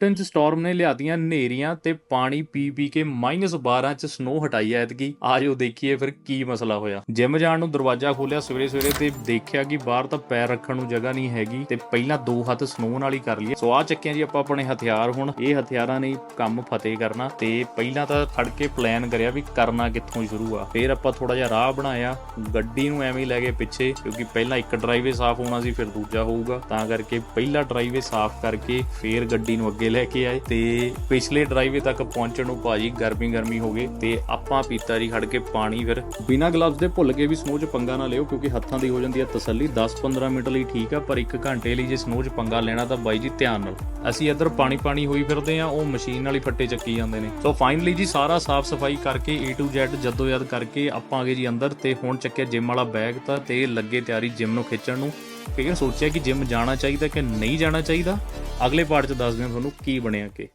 ਟਿੰਜ storm ਨੇ ਲਿਆਦੀਆਂ ਹਨੇਰੀਆਂ ਤੇ ਪਾਣੀ ਪੀ ਪੀ ਕੇ -12 ਚ ਸਨੋ ਹਟਾਈ ਐ ਐਤਕੀ। ਆਜੋ ਦੇਖੀਏ ਫਿਰ ਕੀ ਮਸਲਾ ਹੋਇਆ। ਜਿਮ ਜਾਣ ਨੂੰ ਦਰਵਾਜ਼ਾ ਖੋਲਿਆ ਸਵੇਰੇ ਸਵੇਰੇ ਤੇ ਦੇਖਿਆ ਕਿ ਬਾਹਰ ਤਾਂ ਪੈਰ ਰੱਖਣ ਨੂੰ ਜਗ੍ਹਾ ਨਹੀਂ ਹੈਗੀ ਤੇ ਪਹਿਲਾਂ ਦੋ ਹੱਥ ਸਨੋ ਨਾਲ ਹੀ ਕਰ ਲਈਏ। ਸੋ ਆ ਚੱਕਿਆ ਜੀ ਆਪਾਂ ਆਪਣੇ ਹਥਿਆਰ ਹੁਣ। ਇਹ ਹਥਿਆਰਾਂ ਨੇ ਕੰਮ ਫਤਿਹ ਕਰਨਾ ਤੇ ਪਹਿਲਾਂ ਤਾਂ ਖੜ ਕੇ ਪਲਾਨ ਕਰਿਆ ਵੀ ਕਰਨਾ ਕਿੱਥੋਂ ਸ਼ੁਰੂ ਆ। ਫਿਰ ਆਪਾਂ ਥੋੜਾ ਜਿਹਾ ਰਾਹ ਬਣਾਇਆ। ਗੱਡੀ ਨੂੰ ਐਵੇਂ ਹੀ ਲੈ ਗਏ ਪਿੱਛੇ ਕਿਉਂਕਿ ਪਹਿਲਾਂ ਇੱਕ ਡਰਾਈਵੇ ਸਾਫ਼ ਹੋਣਾ ਸੀ, ਫਿਰ ਦੂਜਾ ਹੋਊਗਾ। ਤਾਂ ਕਰਕੇ ਪਹਿਲਾ ਡਰਾਈਵੇ ਸਾਫ਼ ਕਰਕੇ ਫਿਰ ਗੱਡੀ ਨੂੰ ਅੱਗੇ ਲੈ ਕੇ ਆਏ। ਤੇ ਪਿਛਲੇ ਡਰਾਈਵੇ ਤੱਕ ਪਹੁੰਚਣ ਨੂੰ ਭਾਜੀ ਗਰਮੀ ਗਰਮੀ ਹੋ ਗਏ ਤੇ ਆਪਾਂ ਪੀਤਾ ਜੀ ਖੜ ਕੇ ਪਾਣੀ ਫਿਰ ਬਿਨਾਂ ਗਲਵਜ਼ ਦੇ ਭੁੱਲ ਕੇ ਵੀ ਸਨੋ 'ਚ ਪੰਗਾ ਨਾ ਲਿਓ, ਕਿਉਂਕਿ ਹੱਥਾਂ ਦੀ ਹੋ ਜਾਂਦੀ ਹੈ ਤਸੱਲੀ। 10-15 ਮਿੰਟ ਲਈ ਠੀਕ ਆ, ਪਰ 1 ਘੰਟੇ ਲਈ ਜੇ ਸਨੋ 'ਚ ਪੰਗਾ ਲੈਣਾ ਤਾਂ ਬਾਈ ਜੀ ਧਿਆਨ ਨਾਲ। ਅਸੀਂ ਇੱਧਰ ਪਾਣੀ ਪਾਣੀ ਹੋਈ ਫਿਰਦੇ ਆ, ਉਹ ਮਸ਼ੀਨ ਵਾਲੀ ਫੱਟੇ ਚੱਕੀ ਜਾਂਦੇ ਨੇ। ਸੋ ਫਾਈਨਲੀ ਜੀ ਸਾਰਾ ਸਾਫ਼ ਸਫ਼ਾਈ ਕਰਕੇ, A to Z ਜਦੋਯਦ ਕਰਕੇ ਆਪਾਂ ਆ ਗਏ ਜੀ ਅੰਦਰ ਤੇ ਹੁਣ ਚੱਕਿਆ ਜਿਮ ਵਾਲਾ ਬੈਗ ਤਾਂ ਤੇ ਲੱਗੇ ਤਿਆਰੀ ਜਿਮ ਨੂੰ ਖਿੱਚਣ ਨੂੰ। ਫਿਰ ਸੋਚਿਆ ਕਿ ਜਿਮ ਜਾਣਾ ਚਾਹੀਦਾ ਕਿ ਨਹੀਂ ਜਾਣਾ ਚਾਹੀਦਾ? ਅਗਲੇ ਪਾਰਟ 'ਚ ਦੱਸਦੇ ਹਾਂ ਤੁਹਾਨੂੰ ਕੀ ਬਣਿਆ ਕਿ